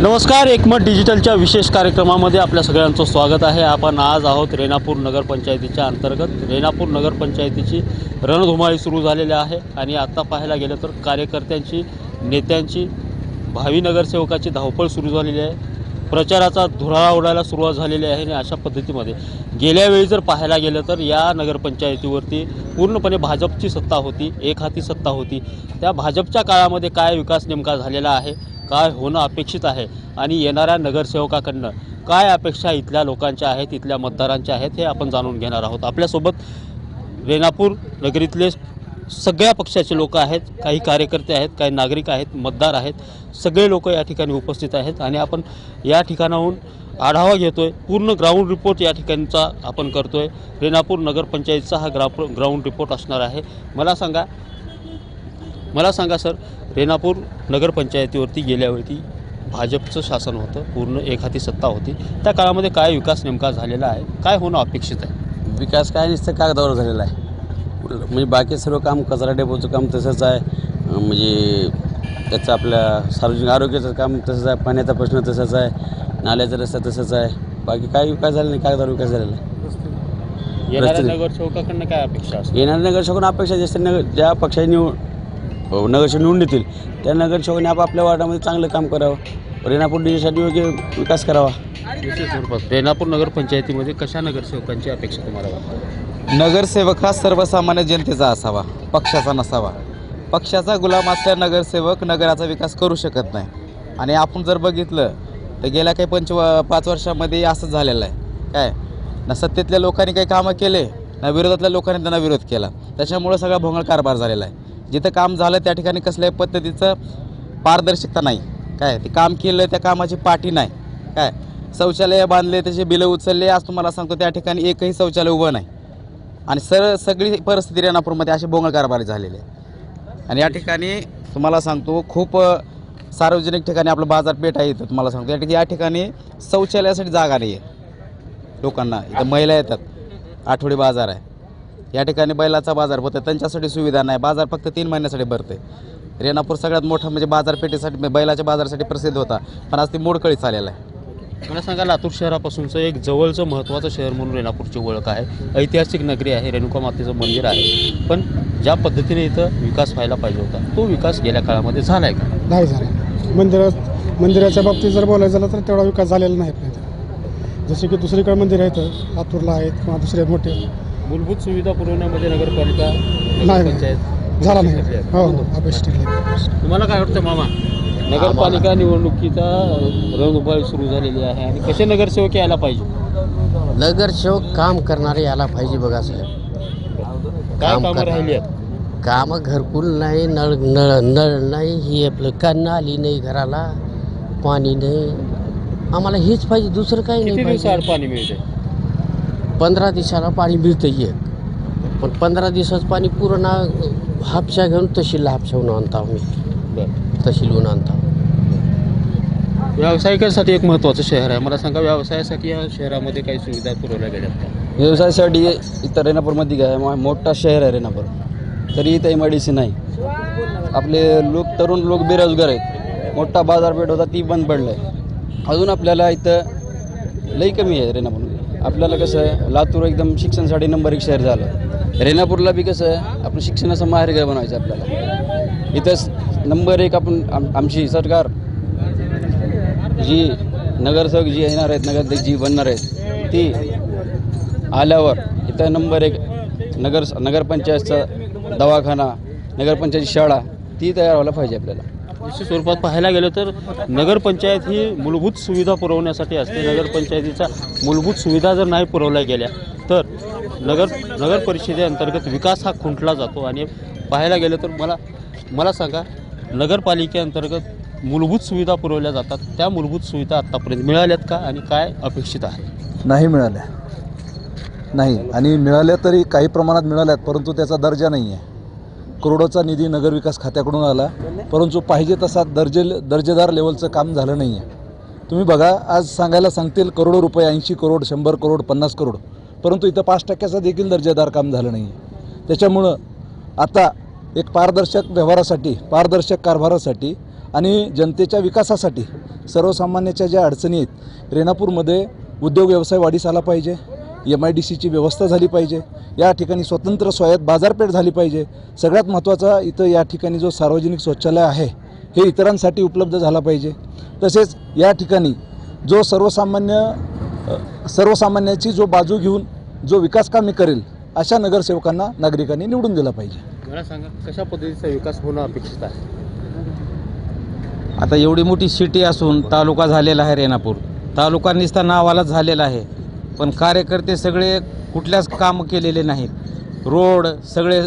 नमस्कार एकमत डिजिटलच्या विशेष कार्यक्रमामध्ये आपल्या सगळ्यांचं स्वागत आहे. आपण आज आहोत रेणापूर नगरपंचायतीच्या अंतर्गत. रेणापूर नगरपंचायतीची रणधुमाळी सुरू झालेली आहे आणि आत्ता पाहायला गेलं तर कार्यकर्त्यांची नेत्यांची भावी नगरसेवकाची धावपळ सुरू झालेली आहे. प्रचाराचा धुराळा उडायला सुरुवात झालेली आहे आणि अशा पद्धतीमध्ये गेल्या वेळी जर पाहायला गेलं तर या नगरपंचायतीवरती पूर्णपणे भाजपची सत्ता होती एक हाती सत्ता होती. त्या भाजपच्या काळामध्ये काय विकास नेमका झालेला आहे? काय होणं अपेक्षित आहे आणि येणाऱ्या नगरसेवकाकडनं काय अपेक्षा इथल्या लोकांच्या आहेत इथल्या मतदारांच्या आहेत हे आपण जाणून घेणार आहोत. आपल्यासोबत रेणापूर नगरीतले सगळ्या पक्षाचे लोक आहेत काही कार्यकर्ते आहेत काही नागरिक आहेत मतदार आहेत सगळे लोक या ठिकाणी उपस्थित आहेत आणि आपण या ठिकाणाहून आढावा घेतो आहे पूर्ण ग्राउंड रिपोर्ट या ठिकाणचा आपण करतो आहे रेणापूर नगरपंचायतचा हा ग्रा ग्राउंड रिपोर्ट असणार आहे. मला सांगा मला सांगा सर रेणापूर नगरपंचायतीवरती गेल्या वेळी भाजपचं शासन होतं पूर्ण एक हाती सत्ता होती. त्या काळामध्ये काय विकास नेमका झालेला आहे? काय होणं अपेक्षित आहे? विकास काय नुसतं कागदावर झालेला आहे. म्हणजे बाकी सर्व काम कचरा डेपोचं काम तसंच आहे. म्हणजे त्याचं आपल्या सार्वजनिक आरोग्याचं काम तसंच आहे पाण्याचा प्रश्न तसंच आहे नाल्याचा रस्ता तसंच आहे. बाकी काही विकास झाला नाही कागदावर विकास झालेला आहे. येणाऱ्या नगरसेवकाकडनं काय अपेक्षा असते? येणाऱ्या नगरसेवकांना अपेक्षा जास्त नगर ज्या पक्षाने निवड नगरसेवक निवडून देतील. त्या नगरसेवकांनी आपापल्या वार्डामध्ये चांगलं काम करावं. रेणापूर डिजीसाठी योग्य विकास करावा. विशेष स्वरूपात रेणापूर नगरपंचायतीमध्ये कशा नगरसेवकांची अपेक्षा तुम्हाला वाटते? नगरसेवक हा सर्वसामान्य जनतेचा असावा पक्षाचा नसावा. पक्षाचा गुलाम असल्या नगरसेवक नगराचा विकास करू शकत नाही. आणि आपण जर बघितलं तर गेल्या काही पंच पाच वर्षामध्ये असंच झालेलं आहे. काय? ना सत्तेतल्या लोकांनी काही कामं केले ना विरोधातल्या लोकांनी त्यांना विरोध केला. त्याच्यामुळं सगळा भोंगळ कारभार झालेला आहे. जिथं काम झालं त्या ठिकाणी कसल्याही पद्धतीचं पारदर्शकता नाही. काय ते काम केलं त्या कामाची पाठी नाही. काय शौचालय बांधले त्याचे बिलं उचलले आज तुम्हाला सांगतो त्या ठिकाणी एकही शौचालय उभं नाही. आणि सर सगळी परिस्थिती रेणापूरमध्ये अशी बोंगळ कारभारी झालेली आहे आणि या ठिकाणी तुम्हाला सांगतो खूप सार्वजनिक ठिकाणी आपलं बाजारपेठ आहे इथं तुम्हाला सांगतो. या या ठिकाणी शौचालयासाठी जागा नाही आहे लोकांना इथं महिला येतात. आठवडी बाजार आहे. या ठिकाणी बैलाचा बाजार भरतो त्यांच्यासाठी सुविधा नाही. बाजार फक्त तीन महिन्यासाठी भरते रेणापूर सगळ्यात मोठा म्हणजे बाजारपेठेसाठी बैलाच्या बाजारासाठी प्रसिद्ध होता. पण आज ती मोडकळी चाललेला आहे. मला सांगा लातूर शहरापासूनचं एक जवळचं महत्त्वाचं शहर म्हणून रेणापूरची ओळख आहे. ऐतिहासिक नगरी आहे रेणुका मातेचं मंदिर आहे. पण ज्या पद्धतीने इथं विकास व्हायला पाहिजे होता तो विकास गेल्या काळामध्ये झाला आहे का? नाही झालं. मंदिरात मंदिराच्या बाबतीत जर बोलायचं झालं तर तेवढा विकास झालेला नाही. आपल्या जसे की दुसरीकडे मंदिर आहेत लातूरला आहेत किंवा दुसरे मोठे मूलभूत सुविधा पुरवण्यामध्ये नगरपालिका. नगरपंचायत झाला नाही हो. हो ठरले. तुम्हाला काय वाटतं मामा नगरपालिका निवडणुकीचा रणधुमाळी सुरू झालेली आहे आणि कसे नगरसेवक यायला पाहिजे नगरसेवक काम करणारे याला पाहिजे बघा साहेब काय काम कामं. राहिली आहेत कामं घरकुल नाही नळ नळ नळ नाही ही आपलं का नाली नाही घराला पाणी नाही आम्हाला हेच पाहिजे दुसरं काही किती नाही दिवसाआड पाहिजे पाणी मिळते पंधरा दिवसाला पाणी मिळतं एक. पण पंधरा दिवसाचं पाणी पूर्ण हापशा घेऊन तहसीलला हापशाहून आणतो आम्ही. तहसीलहून आणतो व्यावसायिकांसाठी एक महत्त्वाचं शहर आहे. मला सांगा व्यवसायासाठी या शहरामध्ये काही सुविधा पुरवल्या गेल्यात का? व्यवसायासाठी इथं रेणापूरमध्ये काय मोठा शहर आहे रेणापूर. तरी इथं एम आय डी सी नाही. आपले लोक तरुण लोक बेरोजगार आहेत. मोठा बाजारपेठ होता ती बंद पडलं आहे अजून आपल्याला इथं लई कमी आहे रेणापूरमध्ये आपल्याला कसं आहे लातूर एकदम शिक्षणासाठी नंबर एक शहर झालं. रेणापूरला बी कसं आहे आपण शिक्षणाचं माहेरघर बनवायचं आपल्याला. इथंच नंबर एक आपण आम आमची सरकार जी नगरसेवक जी येणार आहेत नगराध्यक्ष जी बनणार आहेत ती आल्यावर इथं नंबर एक नगर नगरपंचायतचा दवाखाना नगरपंचायत शाळा ती तयार व्हायला पाहिजे आपल्याला. विशेष स्वरूपात पाहायला गेलं तर नगरपंचायत ही मूलभूत सुविधा पुरवण्यासाठी असते. नगरपंचायतीचा मूलभूत सुविधा जर नाही पुरवल्या गेल्या तर नगर नगर परिषदेअंतर्गत विकास हा खुंटला जातो. आणि पाहायला गेलं तर मला मला सांगा नगरपालिकेअंतर्गत मूलभूत सुविधा पुरवल्या जातात. त्या मूलभूत सुविधा आत्तापर्यंत मिळाल्यात का आणि काय अपेक्षित आहे? नाही मिळाल्या. नाही. आणि मिळाल्या तरी काही प्रमाणात मिळाल्यात परंतु त्याचा दर्जा नाही आहे करोडोचा निधी नगरविकास खात्याकडून आला. परंतु पाहिजे तसा दर्जे दर्जेदार लेवलचं काम झालं नाही आहे तुम्ही बघा आज सांगायला सांगतील करोडो रुपये ऐंशी करोड शंभर करोड पन्नास करोड. परंतु इथं पाच टक्क्याचा देखील दर्जेदार काम झालं नाही आहे त्याच्यामुळं आता एक पारदर्शक व्यवहारासाठी पारदर्शक कारभारासाठी आणि जनतेच्या विकासासाठी सर्वसामान्याच्या ज्या अडचणी आहेत रेणापूरमध्ये उद्योग व्यवसाय वाढीस आला पाहिजे. एम आय डी सीची व्यवस्था झाली पाहिजे. या ठिकाणी स्वतंत्र स्वायत्त बाजारपेठ झाली पाहिजे. सगळ्यात महत्त्वाचा इथं या ठिकाणी जो सार्वजनिक शौचालय आहे हे इतरांसाठी उपलब्ध झाला पाहिजे. तसेच या ठिकाणी जो सर्वसामान्य सर्वसामान्याची जो बाजू घेऊन जो विकास कामे करेल अशा नगरसेवकांना नागरिकांनी निवडून दिला पाहिजे. मला सांगा कशा पद्धतीचा विकास होणं अपेक्षित आहे? आता एवढी मोठी सिटी असून तालुका झालेला आहे रेणापूर. तालुका निस्ता नावालाच झालेला आहे. पण कार्यकर्ते सगळे कुठल्याच काम केलेले नाहीत. रोड सगळे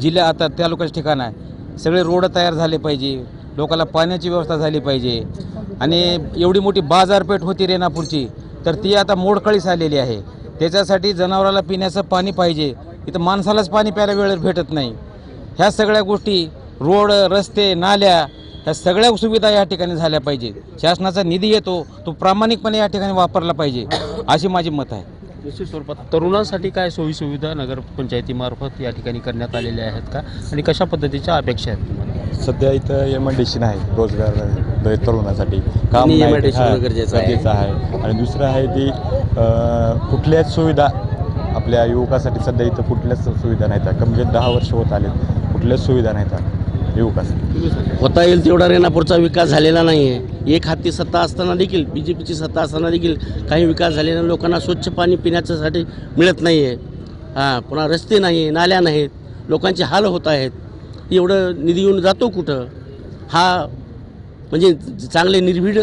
जिल्हा आता तालुक्याचं ठिकाण आहे. सगळे रोड तयार झाले पाहिजे. लोकांना पाण्याची व्यवस्था झाली पाहिजे. आणि एवढी मोठी बाजारपेठ होती रेणापूरची तर ती आता मोडकळीस आलेली आहे. त्याच्यासाठी जनावराला पिण्याचं पाणी पाहिजे. इथं माणसालाच पाणी प्यायला वेळेत भेटत नाही. ह्या सगळ्या गोष्टी रोड रस्ते नाल्या ह्या सगळ्या सुविधा या ठिकाणी झाल्या पाहिजे. शासनाचा निधी येतो तो प्रामाणिकपणे या ठिकाणी वापरला पाहिजे अशी माझी मत आहे. निश्चित स्वरूपात तरुणांसाठी काय सोयीसुविधा नगरपंचायतीमार्फत या ठिकाणी करण्यात आलेल्या आहेत का? आणि कशा पद्धतीच्या अपेक्षा आहेत तुम्हाला? सध्या इथं एम आय डी सी नाही रोजगार तरुणासाठी काम हा, गरजेचं आहे. गरजेचं आहे. आणि दुसरं आहे ती कुठल्याच सुविधा आपल्या युवकासाठी सध्या इथं कुठल्याच सुविधा नाहीत. कमी दहा वर्ष होत आले कुठल्याच सुविधा नाहीत. युवकासाठी तुम्ही होता येईल तेवढा रेणापूरचा विकास झालेला नाही आहे एक हाती सत्ता असताना देखील बी जे पीची सत्ता असताना देखील काही विकास झालेला लोकांना स्वच्छ पाणी पिण्याच्यासाठी मिळत नाही आहे हां पुन्हा रस्ते नाही आहे नाल्या नाहीत लोकांचे हाल होत आहेत. एवढं निधी येऊन जातो कुठं? हा म्हणजे चांगले निर्भीड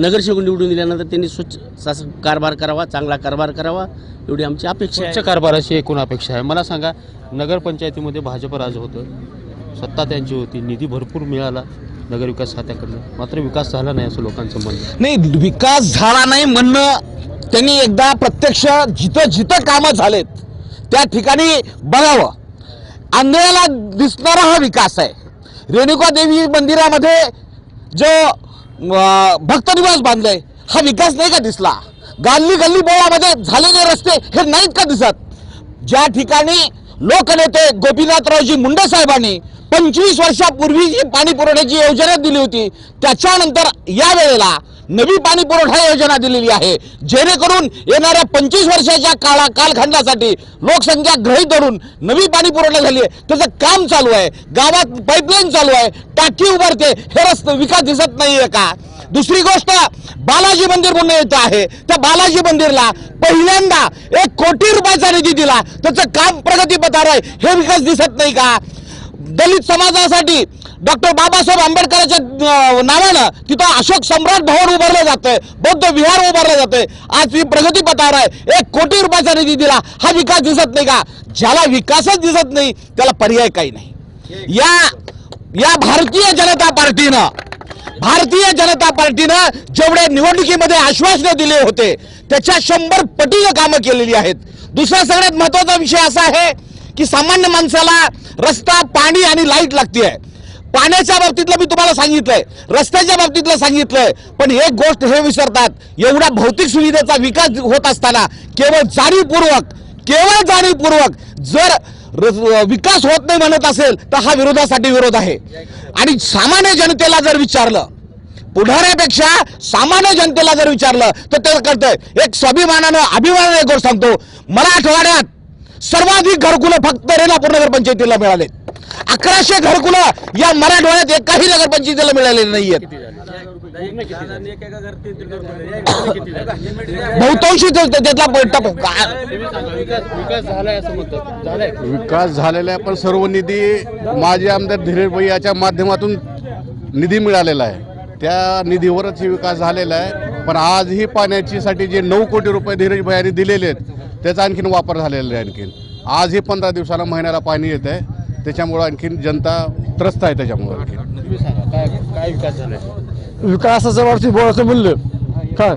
नगरसेवक निवडून दिल्यानंतर त्यांनी स्वच्छ शासन कारभार करावा चांगला कारभार करावा एवढी आमची अपेक्षा आहे. स्वच्छ कारभाराची एकूण अपेक्षा आहे. मला सांगा नगरपंचायतीमध्ये भाजप राज होतं. सत्ता त्यांची होती. निधी भरपूर मिळाला नगरविकास खात्याकडनं. मात्र विकास झाला नाही असं लोकांचं म्हणणं आहे. नाही विकास झाला नाही म्हणणं त्यांनी एकदा प्रत्यक्ष जिथं जिथं कामं झालेत त्या ठिकाणी बघावं. आंधळ्याला दिसणारा हा विकास आहे. रेणुका देवी मंदिरामध्ये जो अं, भक्तनिवास बांधलाय. हा विकास नाही का दिसला? गल्ली गल्ली बोळामध्ये झालेले रस्ते हे नाहीत का दिसत? ज्या ठिकाणी लोकनेते गोपीनाथरावजी मुंडे साहेबांनी पंचवीस वर्षापूर्वी जी पाणी पुरवठ्याची योजना दिली होती त्याच्यानंतर या वेळेला नवी पाणी पुरवठा योजना दिलेली आहे. जेणेकरून येणाऱ्या पंचवीस वर्षाच्या काळा कालखंडासाठी लोकसंख्या गृहीत धरून नवी पाणी पुरवठा झाली आहे. त्याचं काम चालू आहे. गावात पाईपलाईन चालू आहे. टाकी उभारते. हे रस्ते विकास दिसत नाहीये का? दुसरी गोष्ट बालाजी मंदिर म्हणून येत आहे. त्या बालाजी मंदिरला पहिल्यांदा एक कोटी रुपयाचा निधी दिला. त्याचं काम प्रगतीपथावर आहे. हे विकास दिसत नाही का? दलित समाजासाठी डॉक्टर बाबासाहेब आंबेडकरांच्या नावानं तिथं अशोक सम्राट भवन उभारलं जातंय बौद्ध विहार उभारलं जातंय. आज ती प्रगतीपथावर आहे. एक कोटी रुपयाचा निधी दिला. हा विकास दिसत नाही का? ज्याला विकासच दिसत नाही त्याला पर्याय काही नाही. या या भारतीय जनता पार्टीनं भारतीय जनता पार्टीनं जेवढे निवडणुकीमध्ये आश्वासनं दिले होते त्याच्या शंभर पटीनं कामं केलेली आहेत. दुसरा सगळ्यात महत्त्वाचा विषय असा आहे की सामान्य माणसाला रस्ता पाणी आणि लाइट लागते आहे पाण्याच्या बाबतीतलं मी तुम्हाला सांगितलंय रस्त्याच्या बाबतीतलं सांगितलंय पण एक गोष्ट हे विसरतात एवढ्या भौतिक सुविधेचा विकास होत असताना केवळ जाणीवपूर्वक केवळ जाणीवपूर्वक जर विकास होत नाही म्हणत असेल तर हा विरोधासाठी विरोध आहे. आणि सामान्य जनतेला जर विचारलं पुढाऱ्यापेक्षा सामान्य जनतेला जर विचारलं तर ते कळतंय एक स्वाभिमानानं अभिमानानं एक गोष्ट सांगतो. मराठवाड्यात सर्वाधिक घरकुलं फक्त रेणापूर नगर पंचायतीला मिळाले अकराशे घरकुलं या मराठवाड्यात एकाही नगर पंचायतीला मिळालेले नाहीयेत. बहुतांशी त्यातला विकास झालेला आहे पण सर्व निधी माजी आमदार धीरज भाई याच्या माध्यमातून निधी मिळालेला आहे. त्या निधीवरच हे विकास झालेला आहे. पण आजही पाण्याची साठी जे नऊ कोटी रुपये धीरज भाई यांनी दिलेले आहेत त्याचा आणखीन वापर झालेला आहे आणखीन. आजही पंधरा दिवसाला महिन्याला पाणी येत आहे त्याच्यामुळं आणखीन जनता त्रस्त आहे त्याच्यामुळं आणखीन. तुम्ही सांगा काय काय विकास झालाय? विकासाच्या बाबतीत बोलायचं म्हणलं काय?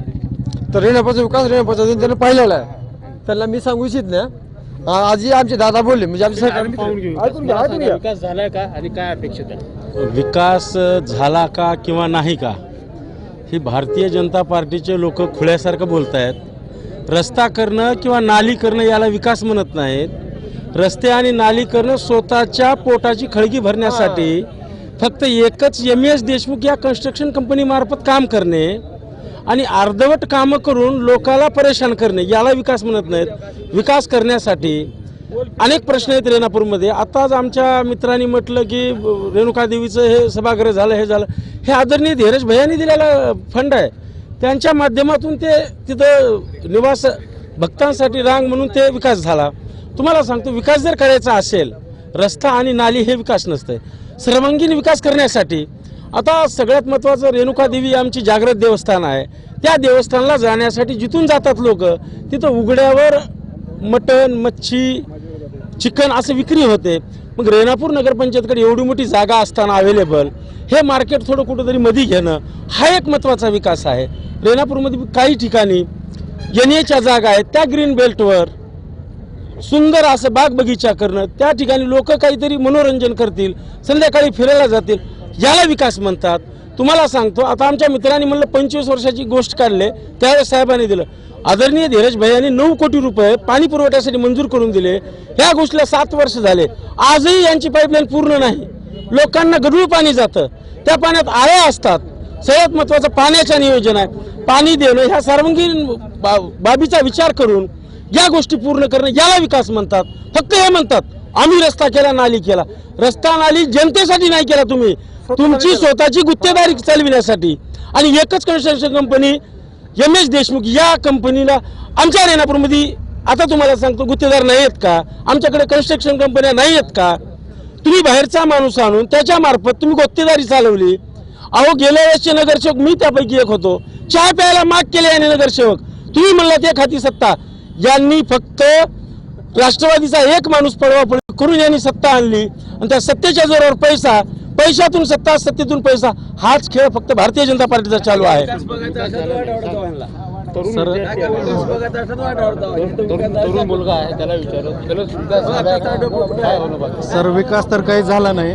तर रेणापाचा विकास रेणापाचा त्यांनी पाहिलेला आहे. त्यांना मी सांगू इच्छित नाही. आ- आजही आमचे दादा बोलले म्हणजे आमचे सरकार. विकास झालाय का आणि काय अपेक्षित आहे? विकास झाला का किंवा नाही का ही भारतीय जनता पार्टीचे लोक खुळ्यासारखं बोलत आहेत रस्ता करणं किंवा नाली करणं याला विकास म्हणत नाहीत. रस्ते आणि नाली करणं स्वतःच्या पोटाची खळगी भरण्यासाठी फक्त एकच एम एस देशमुख या कन्स्ट्रक्शन कंपनीमार्फत काम करणे आणि अर्धवट कामं करून लोकाला परेशान करणे याला विकास म्हणत नाहीत. विकास करण्यासाठी अनेक प्रश्न आहेत रेणापूरमध्ये. आताच आमच्या मित्रांनी म्हटलं की रेणुका देवीचं हे सभागृह झालं हे झालं. हे आदरणीय धीरज भैयांनी दिलेला फंड आहे. त्यांच्या माध्यमातून ते तिथं निवास भक्तांसाठी रांग म्हणून ते विकास झाला. तुम्हाला सांगतो विकास जर करायचा असेल रस्ता आणि नाली हे विकास नसते सर्वांगीण विकास करण्यासाठी आता सगळ्यात महत्त्वाचं रेणुका देवी आमची जागृत देवस्थान आहे. त्या देवस्थानला जाण्यासाठी जिथून जातात लोक तिथं उघड्यावर मटण मच्छी चिकन असं विक्री होते. मग रेणापूर नगरपंचायतकडे एवढी मोठी जागा असताना अवेलेबल हे मार्केट थोडं कुठंतरी मध्ये घेणं हा एक महत्त्वाचा विकास आहे. रेणापूरमध्ये काही ठिकाणी एन एच्या जागा आहेत त्या ग्रीन बेल्टवर सुंदर असं बाग बगीचा करणं त्या ठिकाणी लोक काहीतरी मनोरंजन करतील संध्याकाळी फिरायला जातील याला विकास म्हणतात. तुम्हाला सांगतो आता आमच्या मित्रांनी म्हणलं पंचवीस वर्षाची गोष्ट काढले त्यावेळेस साहेबांनी दिलं. आदरणीय धीरज भैयांनी नऊ कोटी रुपये पाणी पुरवठ्यासाठी मंजूर करून दिले. ह्या गोष्टीला सात वर्ष झाले. आजही यांची पाईपलाईन पूर्ण नाही. लोकांना गढूळ पाणी जातं. त्या पाण्यात आळ्या असतात. सगळ्यात महत्वाचं पाण्याचं नियोजन आहे. पाणी देणं ह्या सर्वांगीण बाबीचा विचार करून या गोष्टी पूर्ण करणं याला विकास म्हणतात फक्त हे म्हणतात आम्ही रस्ता केला नाली केला. रस्ता नाली जनतेसाठी नाही केला तुम्ही. तुमची स्वतःची गुत्तेदारी चालविण्यासाठी आणि एकच construction company M S Deshmukh या कंपनीला आमच्या रेणापूरमध्ये आता तुम्हाला सांगतो गुत्तेदार नाही आहेत का? आमच्याकडे कन्स्ट्रक्शन कंपन्या नाही आहेत का? तुम्ही बाहेरचा माणूस आणून त्याच्या मार्फत तुम्ही गुत्तेदारी चालवली. अहो गेल्या वेळेसचे नगरसेवक मी त्यापैकी एक होतो. चहा प्यायला माग केले याने नगरसेवक. तुम्ही म्हणला ते खाती सत्ता. यांनी फक्त राष्ट्रवादीचा एक माणूस पळवापळी करून यांनी सत्ता आणली. आणि त्या सत्तेच्या जोरावर पैसा पैशातून सत्ता सत्तेतून पैसा हाच खेळ फक्त भारतीय जनता पार्टीचा चालू आहे? सर विकास तर काही झाला नाही.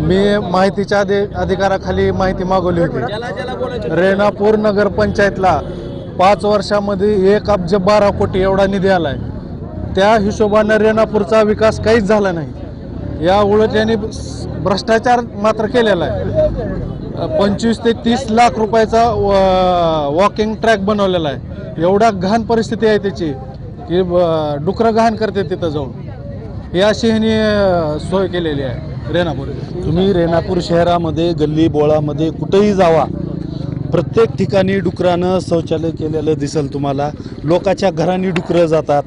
मी माहितीच्या अधि अधिकाराखाली माहिती मागवली होती. रेणापूर नगर पंचायतला पाच वर्षामध्ये एक अब्ज बारा कोटी एवढा निधी आला आहे त्या हिशोबानं रेणापूरचा विकास काहीच झाला नाही. या उलट यांनी भ्रष्टाचार मात्र केलेला आहे. पंचवीस ते तीस लाख रुपयाचा वॉकिंग ट्रॅक बनवलेला आहे. एवढा घाण परिस्थिती आहे त्याची की ब- डुकरं घाण करते तिथं जाऊन. ही अशी ह्यांनी सोय केलेली आहे रेणापूर तुम्ही रेणापूर शहरामध्ये गल्ली बोळामध्ये कुठेही जावा प्रत्येक ठिकाणी डुकरानं शौचालय केलेलं दिसेल तुम्हाला. लोकाच्या घरांनी डुकरं जातात.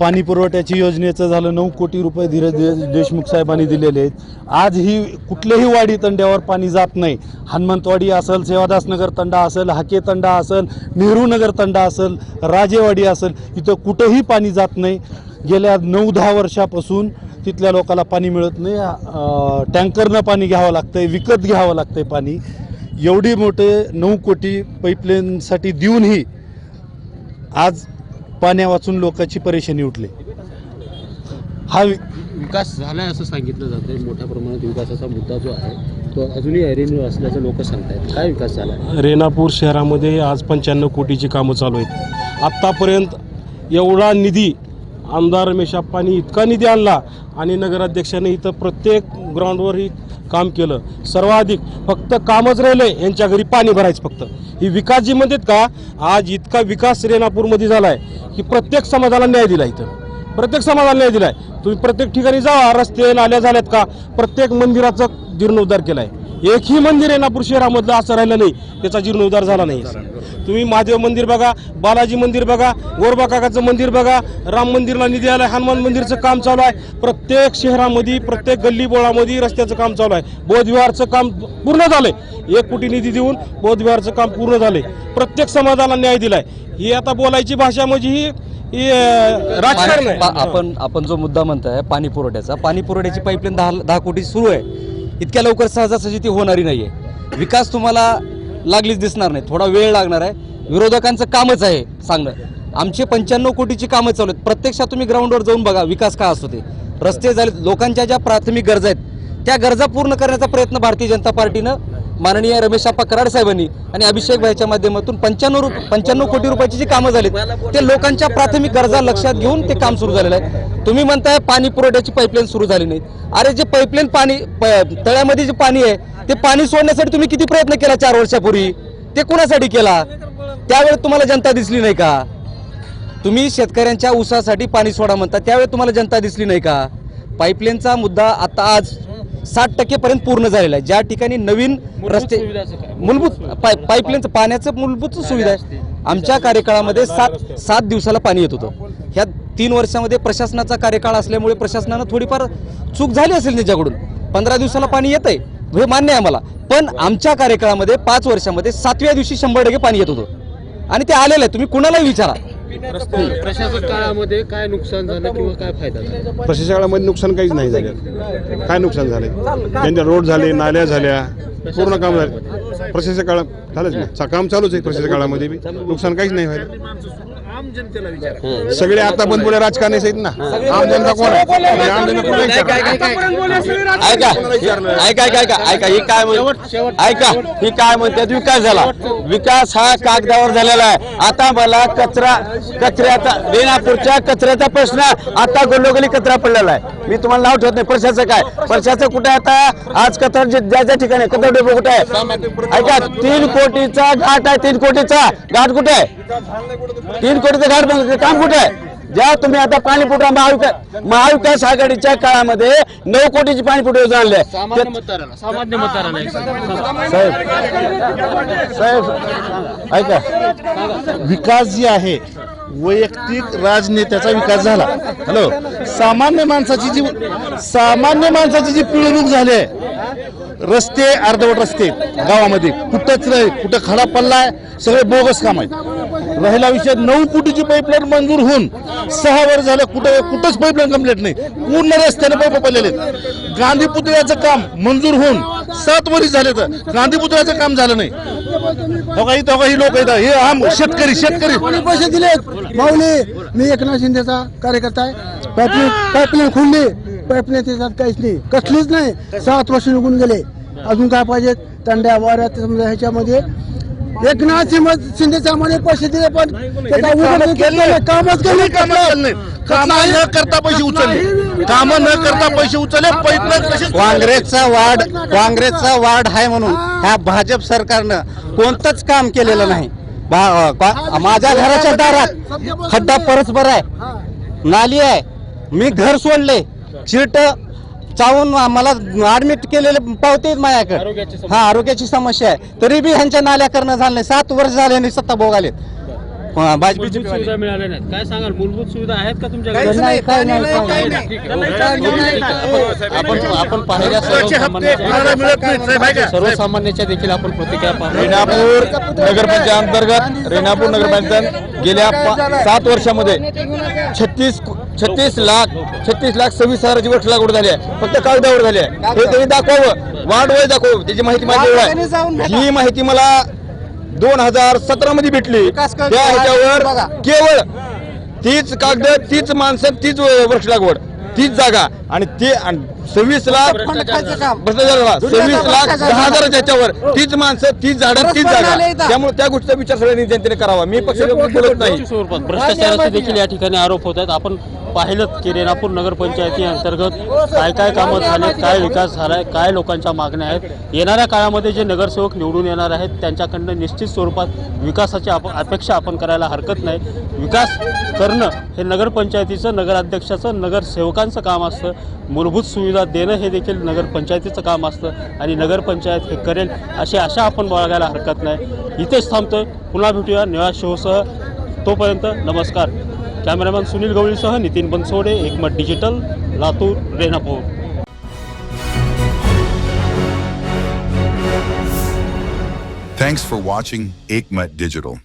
पाणी पुरवठ्याची योजनेचं झालं नऊ कोटी रुपये धीरज देशमुख साहेबांनी दिलेले आहेत. आज ही कुठल्याही वाडी तंड्यावर पाणी जात नाही. हनुमंतवाडी असेल सेवादासनगर तंडा असेल हाके तंडा असेल नेहरूनगर तंडा असेल राजेवाडी असेल इथं कुठंही पाणी जात नाही. गेल्या नऊ दहा वर्षापासून तिथल्या लोकाला पाणी मिळत नाही. टँकरनं पाणी घ्यावं लागतंय विकत घ्यावं लागतंय पाणी. एवढी मोठे नऊ कोटी पाईपलाईनसाठी देऊनही आज पाण्या वाचून लोकांची परेशानी उठली. हा विकास झालाय असं सांगितलं जातंय. मोठ्या प्रमाणात विकासाचा मुद्दा जो आहे तो अजूनही ऐरणीवर असल्याचं लोक सांगतायत. काय विकास झाला रेणापूर शहरामध्ये आज पंच्याण्णव कोटीची कामं चालू आहेत. आत्तापर्यंत एवढा निधी आमदार रमेश आप्पांनी इतका निधी आणला आणि नगराध्यक्षाने इथं प्रत्येक ग्राउंडवरही काम केलं. सर्वाधिक फक्त कामच राहिलं यांच्या घरी पाणी भरायचं फक्त. ही विकास जी म्हणतात का आज इतका विकास रेणापूरमध्ये झाला आहे की प्रत्येक समाजाला न्याय दिला इथं. प्रत्येक समाजाला न्याय दिलाय. तुम्ही प्रत्येक ठिकाणी जा रस्ते नाल्या झाल्यात का प्रत्येक मंदिराचा जीर्णोद्धार केलाय. एकही मंदिर रेणापूर शहरामधलं असं राहिलं नाही. त्याचा जीर्णोद्धार झाला नाही. तुम्ही महादेव मंदिर बघा बालाजी मंदिर बघा गोरबा काकाचं मंदिर बघा राम मंदिरला निधी आलाय हनुमान मंदिरचं काम चालू आहे. प्रत्येक शहरामध्ये प्रत्येक गल्ली बोळामध्ये रस्त्याचं काम चालू आहे. बोधविहारचं काम पूर्ण झालंय. एक कोटी निधी देऊन बोधविहारचं काम पूर्ण झालंय. प्रत्येक समाजाला न्याय दिलाय. ही आता बोलायची भाषा म्हणजे ही राजकारण आपण आपण जो मुद्दा म्हणताय पाणी पुरवठ्याचा पाणी पुरवठ्याची पाईपलाईन दहा दहा कोटी सुरू आहे. इतक्या लवकर सहजासहजी ती होणारी नाही आहे विकास तुम्हाला लागलीच दिसणार नाही. थोडा वेळ लागणार आहे. विरोधकांचं कामच आहे सांगणं. आमचे पंच्याण्णव कोटीची कामं चालू आहेत. प्रत्यक्षात तुम्ही ग्राउंडवर जाऊन बघा विकास का असतो ते रस्ते झाले लोकांच्या ज्या प्राथमिक गरजा आहेत त्या गरजा पूर्ण करण्याचा प्रयत्न भारतीय जनता पार्टीनं माननीय रमेश आप्पा कराड साहेबांनी आणि अभिषेक भाईच्या माध्यमातून पंच्याण्णव रुप पंच्याण्णव कोटी रुपयाची जी कामं झालीत ते लोकांच्या प्राथमिक गरजा लक्षात घेऊन ते काम सुरू झालेलं आहे. तुम्ही म्हणताय पाणी पुरवठ्याची पाईपलाईन सुरू झाली नाही. अरे जे पाईपलाईन पाणी प- तळ्यामध्ये जे पाणी आहे ते पाणी सोडण्यासाठी तुम्ही किती प्रयत्न केला चार वर्षापूर्वी? ते कुणासाठी केला? त्यावेळेस तुम्हाला जनता दिसली नाही का? तुम्ही शेतकऱ्यांच्या ऊसासाठी पाणी सोडा म्हणता त्यावेळेस तुम्हाला जनता दिसली नाही का? पाईपलाईनचा मुद्दा आता आज साठ टक्केपर्यंत पूर्ण झालेला आहे. ज्या ठिकाणी नवीन रस्ते मूलभूत पाय पाईपलाईनचं पाण्याचं मूलभूत सुविधा आहे. आमच्या कार्यकाळामध्ये सात सात दिवसाला पाणी येत होतं. ह्या तीन वर्षामध्ये प्रशासनाचा कार्यकाळ असल्यामुळे प्रशासनानं थोडीफार चूक झाली असेल त्याच्याकडून. पंधरा दिवसाला पाणी येत आहे हे मान्य आहे मला पण आमच्या कार्यकाळामध्ये पाच वर्षामध्ये सातव्या दिवशी शंभर टक्के पाणी येत होतं. आणि ते आलेलं आहे. तुम्ही कुणालाही विचारा. प्रशासक काळामध्ये काय नुकसान झालं किंवा काय फायदा झाला? प्रशासक काळामध्ये नुकसान काहीच नाही झालं. काय नुकसान झाले? त्यांच्या रोड झाले नाल्या झाल्या पूर्ण काम झाले. प्रशासक काळात झालंच ना काम चालूच आहे प्रशासक काळामध्ये बी. नुकसान काहीच नाही व्हायला. सगळे आता बंद पुढे राजकारणी आहेत ना. आम जनता कोण आहे? आम जनता? ऐका ऐका ऐका ऐका. ऐका ही काय ऐका ही काय म्हणतात विकास झाला. विकास हा कागदावर झालेला आहे. आता मला कचरा कचऱ्याचा रेणापूरच्या कचऱ्याचा प्रश्न आता गल्लोगली कचरा पडलेला आहे. मी तुम्हाला नाव ठेवत नाही. प्रशासक आहे. प्रशासक कुठे आता? आज कचरा ज्या ज्या ठिकाणी कचरा डेपो कुठे आहे? ऐका तीन कोटीचा घाट आहे तीन कोटीचा. घाट कुठे आहे? तीन कोटीचं घाट बनवलं, काम कुठे आहे? ज्या तुम्ही आता पाणी पुरवठा महाविकास महाविकास आघाडीच्या काळामध्ये नऊ कोटीची पाणी पुरवठा योजना आणली. साहेब साहेब ऐका. विकास जी आहे वैयक्तिक राजनेत्याचा विकास झाला. हॅलो? सामान्य माणसाची जी सामान्य माणसाची जी पिळवणूक झाली आहे रस्ते अर्धवट रस्ते गावामध्ये. कुठंच नाही कुठं खडा पडलाय सगळे बोगस काम आहेत. राहिला विषय नऊ फुटीची पाईपलाईन मंजूर होऊन सहा वर्ष झालं कुठं कुठंच पाईपलाईन कंप्लीट नाही. पूर्ण रस्त्याने पाईप पडलेले आहेत. गांधी पुतळ्याचं काम मंजूर होऊन सात वर्ष झाले तर गांधी पुतळ्याचं काम झालं नाही. बघा दोघाही ही लोक येतात हे आम शेतकरी शेतकरी. पैसे दिलेत? माऊली मी एकनाथ शिंदेचा कार्यकर्ता आहे. पाईपलाईन पाईपलाईन खुलली पाईपलाईन त्याच्यात काहीच नाही. कसलीच नाही. सात वर्ष निघून गेले. अजून काय पाहिजे? तंड्या वाऱ्यात समजा ह्याच्यामध्ये. एकनाथ शिंदे- शिंदेच्या मध्ये पैसे दिले पण कामच केले काम काम न करता पैसे उचलले. काम न करता पैसे उचलले काँग्रेसचा वार्ड काँग्रेसचा वार्ड आहे म्हणून ह्या भाजप सरकारनं कोणतंच काम केलेलं नाही. माझ्या घराच्या दारात खड्डा परस्पर आहे. नाली आहे. मी घर सोडले. चिरट चावून मला ऍडमिट केलेले पावते माझ्याकडे. हा आरोग्याची समस्या आहे. तरी बी ह्यांच्या नाल्या करणं झालं नाही. सात वर्ष झाले आणि सत्ता भोगालेत हा, भाजपची मूलभूत सुविधा मिळाल्या नाहीत. काय सांगाल? मूलभूत सुविधा आहेत का तुमच्याकडे. आपण आपण पाहिल्या सर्वसामान्याच्या देखील आपण प्रतिक्रिया पाहतो रेणापूर नगरपंचायत अंतर्गत रेणापूर नगरपंचायत गेल्या पा- सात वर्षामध्ये छत्तीस छत्तीस लाख छत्तीस लाख सव्वीस हजाराची वर्ष लागवड झाली आहे. फक्त कागदावर झाली आहे. हे त्यांनी दाखवावं वाढ वय दाखवावं त्याची माहिती आहे. ही माहिती मला दोन हजार सतरा मध्ये भेटली. त्या ह्याच्यावर केवळ तीच कागद तीच माणसं तीच वृक्ष लागवड तीच जागा आणि ते सव्वीस लाख भ्रष्टाचार सव्वीस लाख दहा हजाराच्या ह्याच्यावर तीच माणसं तीच झाडं तीच जागा. त्यामुळे त्या गोष्टीचा विचार सगळ्यांनी जनतेने करावा. मी पक्ष बोलत नाही. स्वरूपात. भ्रष्टाचाराचे देखील या ठिकाणी आरोप होत आहेत. आपण पाहिलं की रेणापूर नगरपंचायती अंतर्गत काय काय कामं झाले काय विकास झालाय काय लोकांच्या मागण्या आहेत. येणाऱ्या काळामध्ये जे नगरसेवक निवडून येणार आहेत त्यांच्याकडनं निश्चित स्वरूपात विकासाची आप अपेक्षा आपण करायला हरकत नाही. विकास करणं हे नगरपंचायतीचं नगराध्यक्षाचं नगरसेवकांचं काम असतं. मूलभूत सुविधा देणं हे देखील नगरपंचायतीचं काम असतं आणि नगरपंचायत हे करेल अशी आशा आपण बाळगायला हरकत नाही. इथेच थांबतोय. पुन्हा भेटूया निळा शोसह. तोपर्यंत नमस्कार. Cameraman Sunil गवळीसह Nitin Bansode Ekmat digital Latur Renapur. Thanks for watching Aikmat Digital.